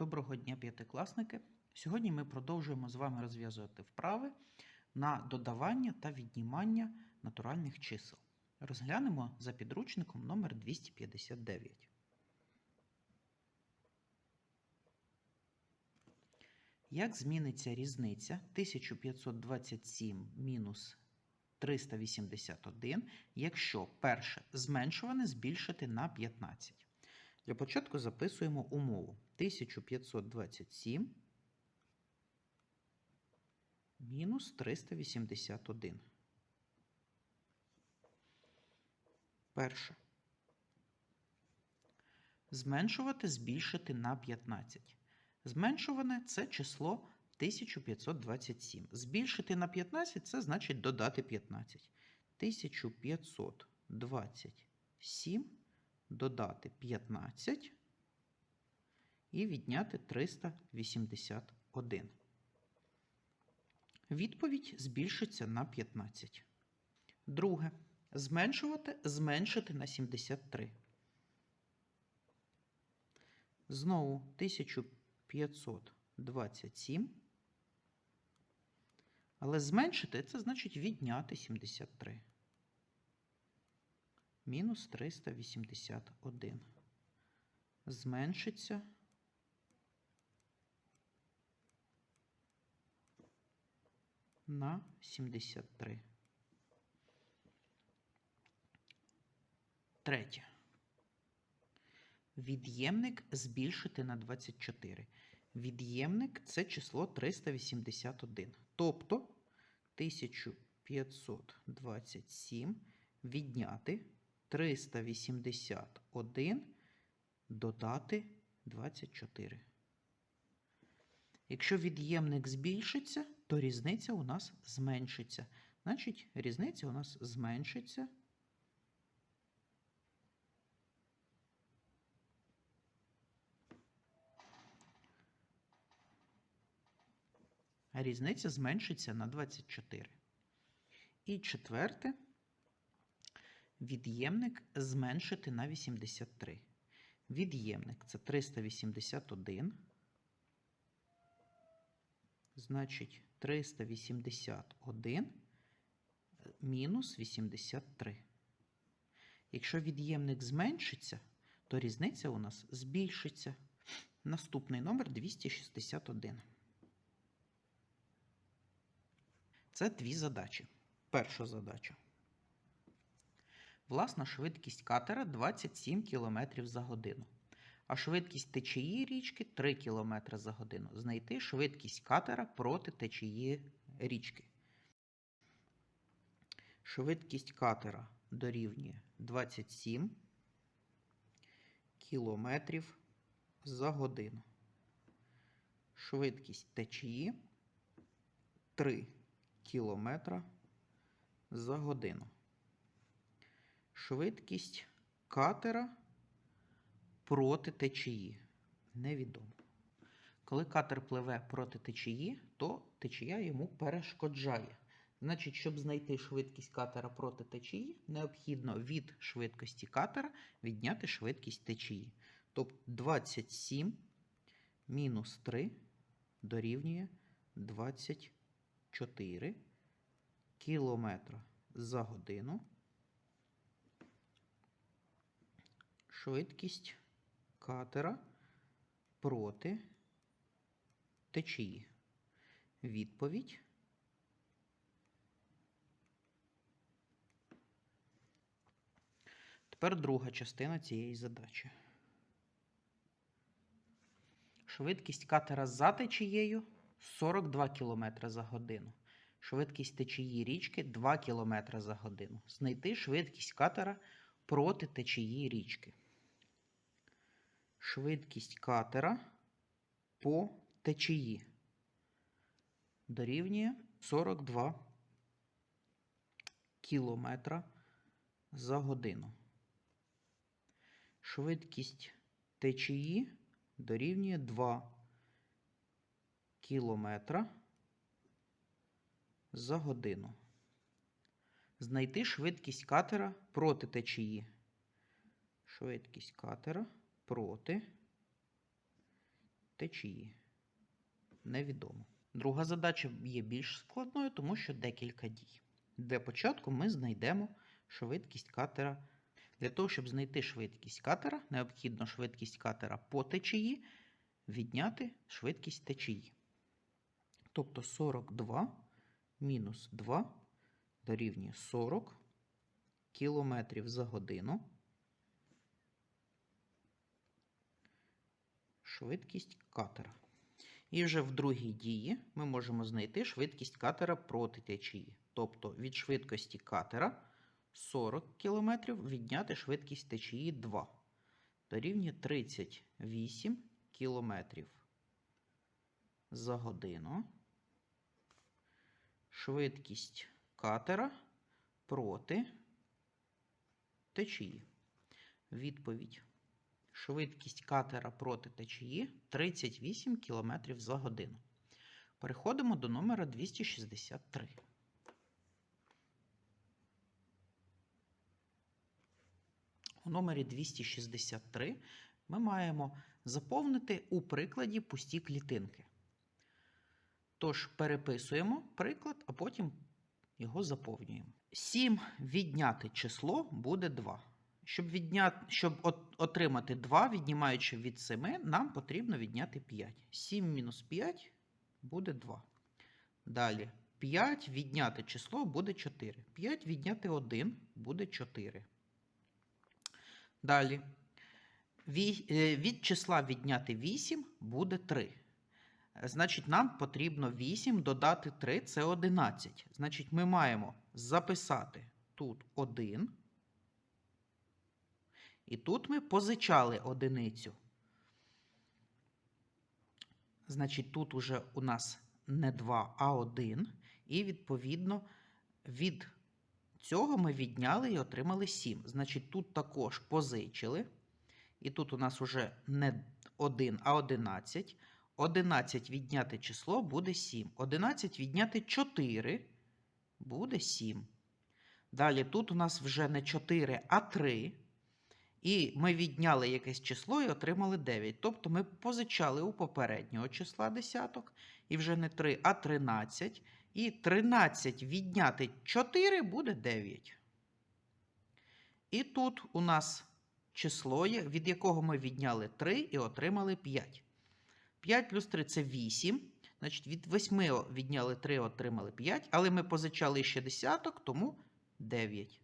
Доброго дня, п'ятикласники! Сьогодні ми продовжуємо з вами розв'язувати вправи на додавання та віднімання натуральних чисел. Розглянемо за підручником номер 259. Як зміниться різниця 1527 мінус 381, якщо перше зменшуване збільшити на 15? Для початку записуємо умову 1527 мінус 381. Перше. Зменшувати збільшити на 15. Зменшуване це число 1527. Збільшити на 15 це значить додати 15. 1527 додати 15 і відняти 381. Відповідь збільшиться на 15. Друге. Зменшувати зменшити на 73. Знову 1527. Але зменшити це значить відняти 73 мінус 381. Зменшиться на 73. Третє. Від'ємник збільшити на 24. Від'ємник це число 381. Тобто 1527 відняти 381 додати 24. Якщо від'ємник збільшиться, то різниця у нас зменшиться. Значить, різниця у нас зменшиться. Різниця зменшиться на 24. І четверте від'ємник зменшити на 83. Від'ємник це 381. Значить, 381 мінус 83. Якщо від'ємник зменшиться, то різниця у нас збільшиться. Наступний номер 261. Це дві задачі. Перша задача. Власна швидкість катера 27 км за годину. А швидкість течії річки 3 км за годину. Знайти швидкість катера проти течії річки. Швидкість катера дорівнює 27 км за годину. Швидкість течії 3 км за годину. Швидкість катера проти течії. Невідомо. Коли катер пливе проти течії, то течія йому перешкоджає. Значить, щоб знайти швидкість катера проти течії, необхідно від швидкості катера відняти швидкість течії. Тобто 27 мінус 3 дорівнює 24 кілометра за годину. Швидкість катера проти течії. Відповідь. Тепер друга частина цієї задачі. Швидкість катера за течією 42 км за годину. Швидкість течії річки 2 км за годину. Знайти швидкість катера проти течії річки. Швидкість катера по течії дорівнює 42 км за годину. Швидкість течії дорівнює 2 км за годину. Знайти швидкість катера проти течії. Швидкість катера проти течії. Невідомо. Друга задача є більш складною, тому що декілька дій. Для початку ми знайдемо швидкість катера. Для того, щоб знайти швидкість катера, необхідно швидкість катера по течії відняти швидкість течії. Тобто 42 мінус 2 дорівнює 40 кілометрів за годину. Швидкість катера. І вже в другій дії ми можемо знайти швидкість катера проти течії. Тобто від швидкості катера 40 км відняти швидкість течії 2. Дорівнює 38 км за годину. Швидкість катера проти течії. Відповідь. Швидкість катера проти течії 38 км за годину. Переходимо до номера 263. У номері 263 ми маємо заповнити у прикладі пусті клітинки. Тож переписуємо приклад, а потім його заповнюємо. 7 відняти число буде 2. Щоб, відняти, щоб отримати 2, віднімаючи від 7, нам потрібно відняти 5. 7 мінус 5 буде 2. Далі 5 відняти число буде 4. 5 відняти 1 буде 4. Далі. Е, Від числа відняти 8 буде 3. Е, Значить, нам потрібно 8 додати 3 це 11. Значить, ми маємо записати тут 1. І тут ми позичали одиницю. Значить, тут уже у нас не 2, а 1. І відповідно від цього ми відняли і отримали 7. Значить, тут також позичили. І тут у нас уже не 1, а 11. 11 відняти число буде 7. 11 відняти 4 буде 7. Далі тут у нас вже не 4, а 3. І ми відняли якесь число і отримали 9. Тобто ми позичали у попереднього числа десяток. І вже не 3, а 13. І 13 відняти 4 буде 9. І тут у нас число від якого ми відняли 3 і отримали 5. 5 плюс 3 це 8. Значить, від 8 відняли 3, отримали 5. Але ми позичали ще десяток, тому 9.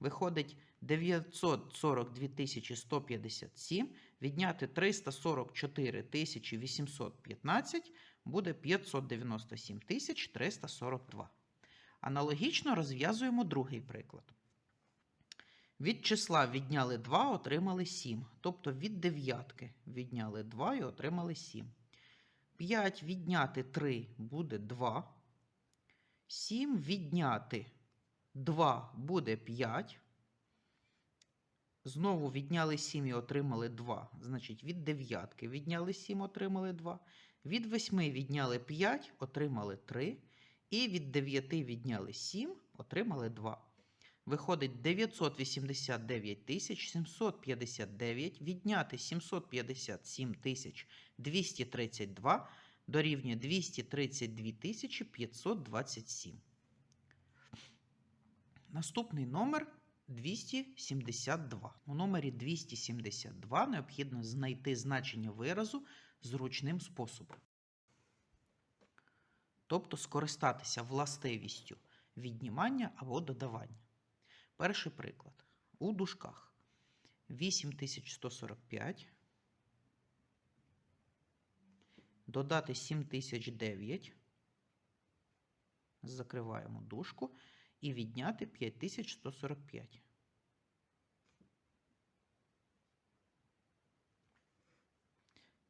Виходить 942 157. Відняти 344 815 буде 597 342. Аналогічно розв'язуємо другий приклад. Від числа відняли 2, отримали 7. Тобто від дев'ятки відняли 2 і отримали 7. 5 відняти 3 буде 2. 7 відняти 2 буде 5. Знову відняли 7 і отримали 2. Значить, від дев'ятки відняли 7, отримали 2. Від 8 відняли 5, отримали 3. І від 9 відняли 7, отримали 2. Виходить 989 759 відняти 757 232 дорівнює 232 527. Наступний номер 272. У номері 272 необхідно знайти значення виразу зручним способом. Тобто скористатися властивістю віднімання або додавання. Перший приклад. У дужках 8145 додати 7009. Закриваємо дужку і відняти 5145.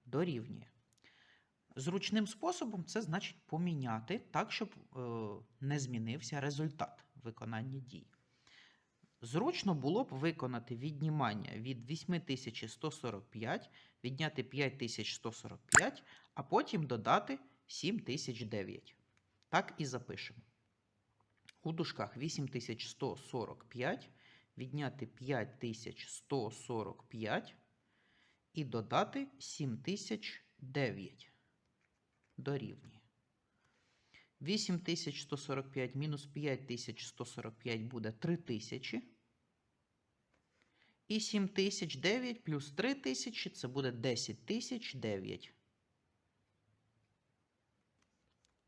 Дорівнює. Зручним способом це значить поміняти так, щоб е, не змінився результат виконання дій. Зручно було б виконати віднімання від 8145, відняти 5145, а потім додати 7009. Так і запишемо. У дужках 8145, відняти 5145 і додати 7009. дорівнює. 8145 мінус 5145 буде 3000. І 7009 плюс 3000 це буде 10009.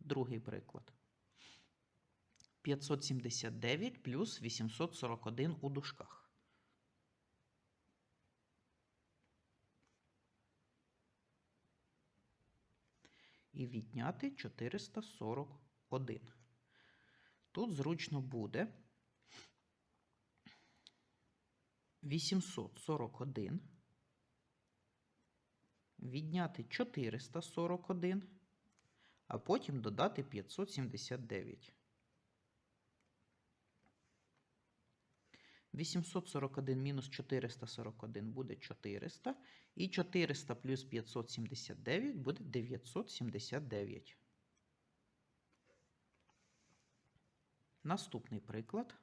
Другий приклад. 579 плюс 841 у дужках. І відняти 441. Тут зручно буде 841. Відняти 441, а потім додати 579. 841 мінус 441 буде 400. І 400 плюс 579 буде 979. Наступний приклад.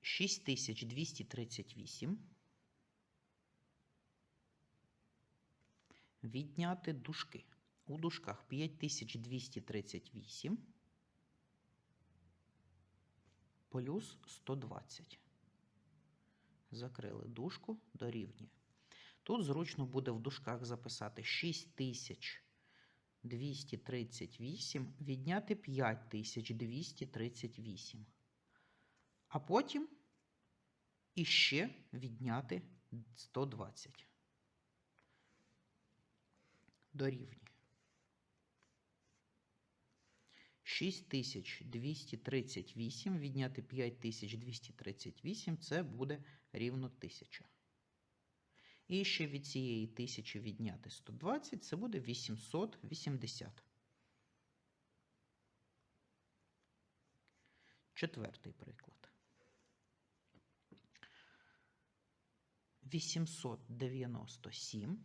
6238. Відняти дужки. У дужках 5238 плюс 120. Закрили дужку дорівнює. Тут зручно буде в дужках записати 6238 відняти 5238. А потім іще відняти 120. Дорівнює. 6238 відняти 5238 це буде рівно 1000. І ще від цієї 1000 відняти 120 це буде 880. Четвертий приклад. 897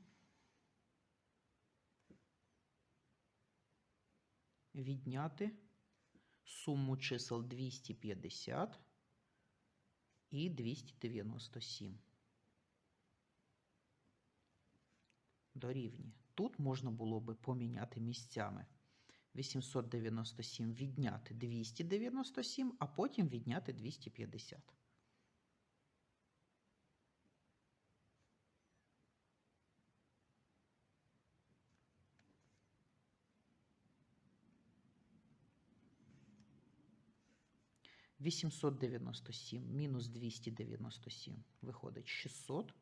відняти суму чисел 250 і 297. Дорівнює. Тут можна було би поміняти місцями 897 відняти 297, а потім відняти 250. Вісімсот дев'яносто сім мінус двісті дев'яносто сім виходить 600.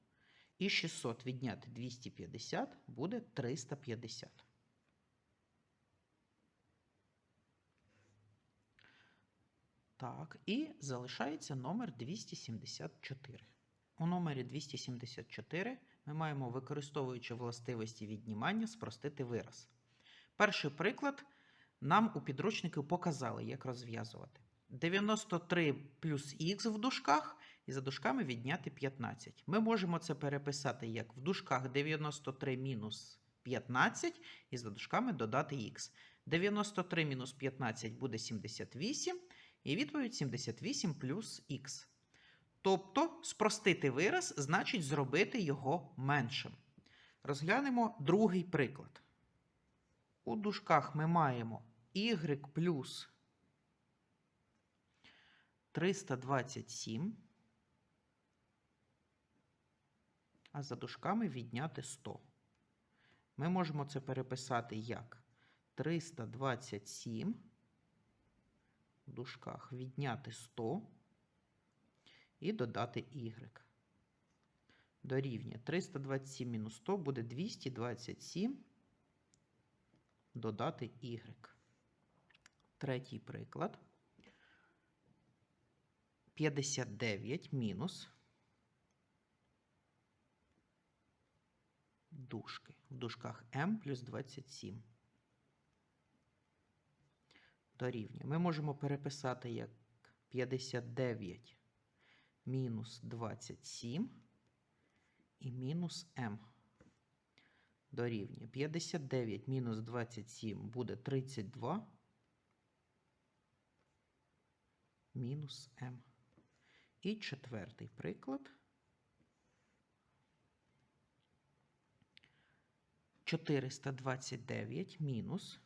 І 600 відняти 250 буде 350. Так, і залишається номер 274. У номері 274 ми маємо, використовуючи властивості віднімання, спростити вираз. Перший приклад нам у підручнику показали, як розв'язувати. 93 плюс х в дужках і за дужками відняти 15. Ми можемо це переписати як в дужках 93 мінус 15 і за дужками додати х. 93 мінус 15 буде 78, і відповідь 78 плюс х. Тобто спростити вираз значить зробити його меншим. Розглянемо другий приклад. У дужках ми маємо y плюс 327, а за дужками відняти 100. Ми можемо це переписати як 327 в дужках відняти 100 і додати y. Дорівнює 327 мінус 100 буде 227 додати y. Третій приклад. 59 мінус дужки. В дужках m плюс 27. Дорівнює. Ми можемо переписати як 59 мінус 27 і мінус m. Дорівнює. 59 мінус 27 буде 32 мінус m. І четвертий приклад. 429 мінус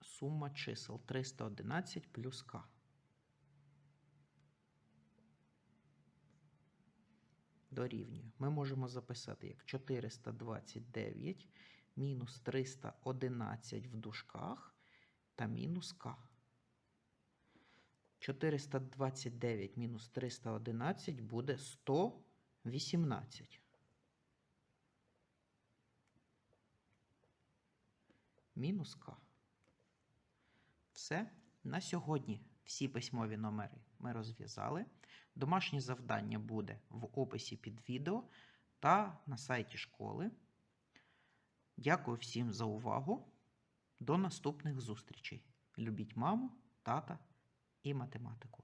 сума чисел 311 плюс К. Дорівнює. Ми можемо записати як 429 мінус 311 в дужках та мінус К. 429 мінус 311 буде 118. Мінус К. Все. На сьогодні всі письмові номери ми розв'язали. Домашнє завдання буде в описі під відео та на сайті школи. Дякую всім за увагу. До наступних зустрічей. Любіть маму, тата і математику.